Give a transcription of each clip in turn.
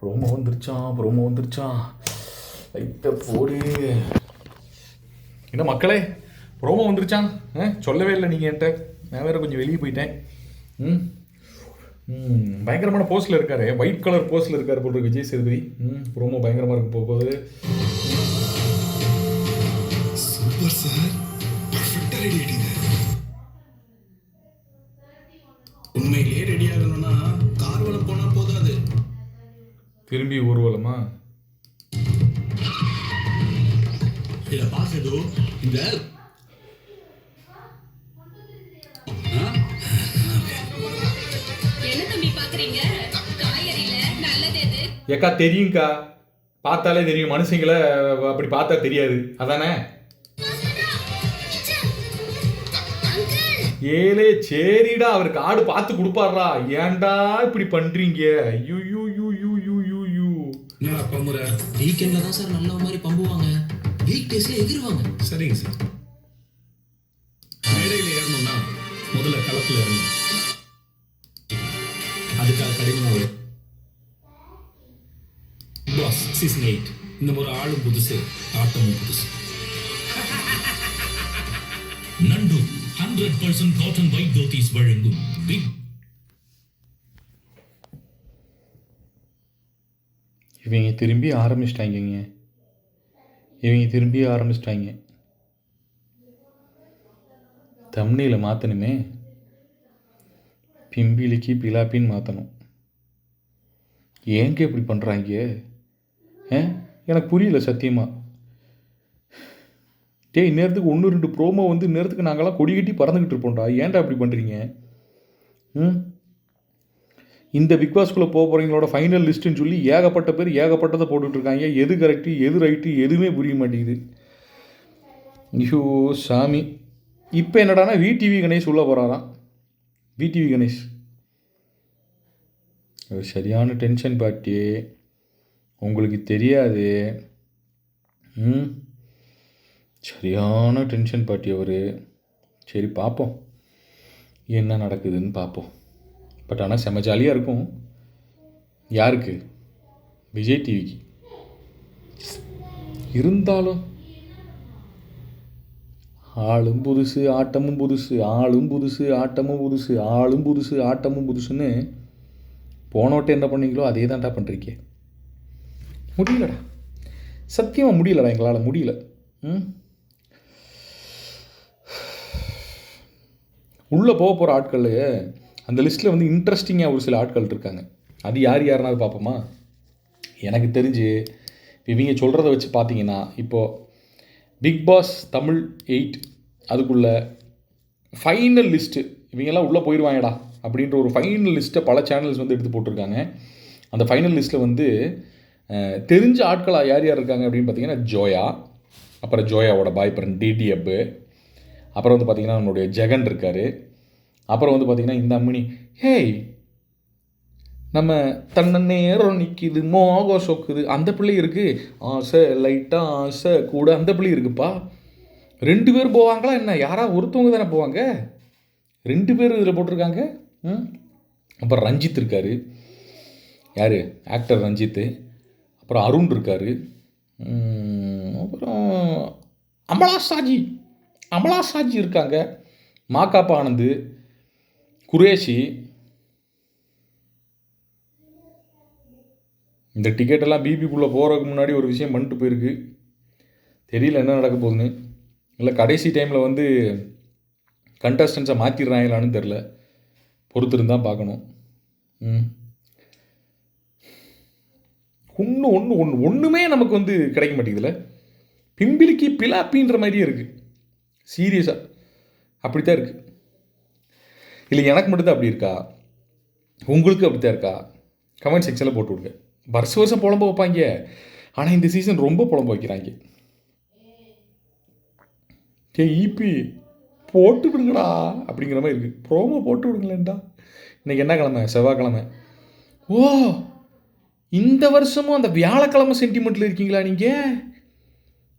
Promo வந்துருச்சான் promo வந்துருச்சான் லைட்டை போடு. என்ன மக்களே ப்ரோமோ வந்துருச்சான் ஆ சொல்லவே இல்லை நீங்கள் என்கிட்ட. நான் வேறு கொஞ்சம் வெளியே போயிட்டேன். ம் ம் பயங்கரமான போஸ்டில் இருக்கார். ஒயிட் கலர் போஸ்டில் இருக்கார் போல் இருக்கு விஜய் சேதுபதி. ம் ப்ரோமோ பயங்கரமாக இருக்கு போக போகுது. சூப்பர் சார் பர்ஃபெக்டா திரும்பி ஊர்வலமா? இத இந்த ஏக்கா தெரியும்க்கா. பார்த்தாலே தெரியும். மனுஷங்களை அப்படி பார்த்தா தெரியாது. அதானே? ஏலே சரிடா. அவருக்கு ஆடு பார்த்து கொடுப்பாருடா. ஏன்டா இப்படி பண்றீங்க? ஐயோ யூ யூ யூ யூ என்னடா பம்புற? வீக்கெண்ட்ல தான் சார் நல்ல மாதிரி பம்புவாங்க. வீக் டேஸ்ல எதிர்வாங்க சரிங்க சார் மேடையில் ஏறணும்னா முதல்ல களத்தில் ஏறணும் அதுக்காக கடின ஒரு பாஸ் சீசன் எயிட் இந்த முறை ஆளும் புதுசு ஆட்டமும் புதுசு. நண்டு hundred percent cotton white dhotis வழங்கும். பிக் இவங்க திரும்பி ஆரம்பிச்சிட்டாங்கங்க. இவங்க திரும்பி ஆரம்பிச்சிட்டாங்க. தம்னியில் மாற்றணுமே பிம்பிலிக்கு பிலாப்பின்னு மாற்றணும் ஏங்க இப்படி பண்ணுறாங்க ஏ எனக்கு புரியல சத்தியமாக டேய் இந்நேரத்துக்கு ஒன்று ரெண்டு ப்ரோமோ வந்து இந்நேரத்துக்கு நாங்களாம் கொடி கட்டி பறந்துக்கிட்டு இருப்போம்டா. ஏன்டா அப்படி பண்ணுறீங்க ம்? இந்த பிக் பாஸ்க்குள்ளே போக போகிறவங்களோட ஃபைனல் லிஸ்ட்டுன்னு சொல்லி ஏகப்பட்ட பேர் ஏகப்பட்டதை போட்டுட்ருக்காங்க. எது கரெக்டு எது ரைட்டு எதுவுமே புரிய மாட்டேங்குது. ஐயோ சாமி. இப்போ என்னடானா விடிவி கணேஷ் உள்ளே போகிறாராம் விடிவி கணேஷ். அது சரியான டென்ஷன் பார்ட்டி உங்களுக்கு தெரியாது. ம். சரியான டென்ஷன் பார்ட்டி அவர். சரி பார்ப்போம் என்ன நடக்குதுன்னு பார்ப்போம் பட் ஆனால் செம்ம ஜாலியாக இருக்கும். யாருக்கு? விஜய் டிவிக்கு இருந்தாலும் ஆளும் புதுசு ஆட்டமும் புதுசு ஆளும் புதுசு ஆட்டமும் புதுசு ஆளும் புதுசு ஆட்டமும் புதுசுன்னு போன என்ன பண்ணீங்களோ அதே தான்டா பண்ணுறீங்க முடியலடா. சத்தியமாக முடியலடா எங்களால் முடியல. ம்? உள்ளே போக போகிற ஆட்கள் அந்த லிஸ்ட்டில் வந்து இன்ட்ரெஸ்டிங்காக ஒரு சில ஆட்கள் இருக்காங்க. அது யார் யாருனாவது பார்ப்போமா? எனக்கு தெரிஞ்சு இவங்க சொல்கிறத வச்சு பார்த்தீங்கன்னா இப்போது பிக் பாஸ் தமிழ் எயிட் அதுக்குள்ள ஃபைனல் லிஸ்ட்டு இவங்கெல்லாம் உள்ளே போயிடுவாங்கடா அப்படின்ற ஒரு ஃபைனல் லிஸ்ட்டை பல சேனல்ஸ் வந்து எடுத்து போட்டிருக்காங்க. அந்த ஃபைனல் லிஸ்ட்டில் வந்து தெரிஞ்ச ஆட்களாக யார் யார் இருக்காங்க அப்படின்னு பார்த்தீங்கன்னா ஜோயா அப்புறம் ஜோயாவோட பாய் ஃப்ரெண்ட் டிடிஎப்பு அப்புறம் வந்து பார்த்தீங்கன்னா நம்மளுடைய ஜெகன் இருக்கார். அப்புறம் வந்து பார்த்தீங்கன்னா இந்த அம்மினி ஹேய் நம்ம தன்னை நேரம் நிற்கிது மோகம் சொக்குது அந்த பிள்ளை இருக்குது ஆசை லைட்டாக ஆசை கூட அந்த பிள்ளை இருக்குப்பா. ரெண்டு பேர் போவாங்களா என்ன? யாரா? ஒருத்தவங்க தானே போவாங்க. ரெண்டு பேர் இதில் போட்டிருக்காங்க. ம்? அப்புறம் ரஞ்சித் இருக்கார். யார்? ஆக்டர் ரஞ்சித்து அப்புறம் அருண் இருக்கார். அப்புறம் அமலா சாஜி. அமலா சாஜி இருக்காங்க. மாக்காப்பா ஆனந்து. குரேஷி இந்த டிக்கெட்டெல்லாம் பிபிக்குள்ளே போகிறதுக்கு முன்னாடி ஒரு விஷயம் பண்ணிட்டு போயிருக்கு. தெரியல என்ன நடக்க போகுதுன்னு. இல்லை கடைசி டைமில் வந்து கண்டஸ்டன்ஸை மாற்றிடுறாங்களான்னு தெரில பொறுத்திருந்தான் பார்க்கணும். ம். ஒன்று ஒன்று ஒன்று ஒன்றுமே நமக்கு வந்து கிடைக்க மாட்டேங்குதுல்ல. பிம்பிலிக்கு பிலாப்பின்ற மாதிரியே இருக்குது சீரியஸாக அப்படி தான் இருக்குது இல்லை எனக்கு மட்டும்தான் அப்படி இருக்கா? உங்களுக்கு அப்படித்தான் இருக்கா? கமெண்ட் செக்ஷனில் போட்டு விடுங்க. வருஷம் வருஷம் புலம்ப வைப்பாங்க. ஆனால் இந்த சீசன் ரொம்ப புலம்ப வைக்கிறாங்க. ஏ ஈபி போட்டு விடுங்கடா. அப்படிங்கிற மாதிரி இருக்குது ப்ரோமோ போட்டு விடுங்களேன்டா. இன்னைக்கு என்ன கிழமை? செவ்வாய்க்கிழமை. ஓ இந்த வருஷமும் அந்த வியாழக்கிழமை சென்டிமெண்ட்டில் இருக்கீங்களா நீங்கள்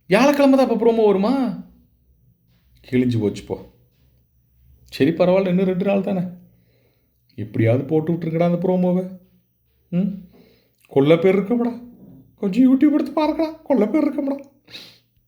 வியாழக்கிழமை தான் அப்போ ப்ரோமோ வருமா? கிழிஞ்சு போச்சு போ. சரி பரவாயில்ல இன்னும் ரெண்டு நாள் தானே. எப்படியாவது போட்டு விட்ருக்கடா அந்த ப்ரோமோவை. ம்? கொல்ல பேர் இருக்கமடா கொஞ்சம் யூடியூப் எடுத்து பாருக்கடா கொல்ல பேர் இருக்கமடா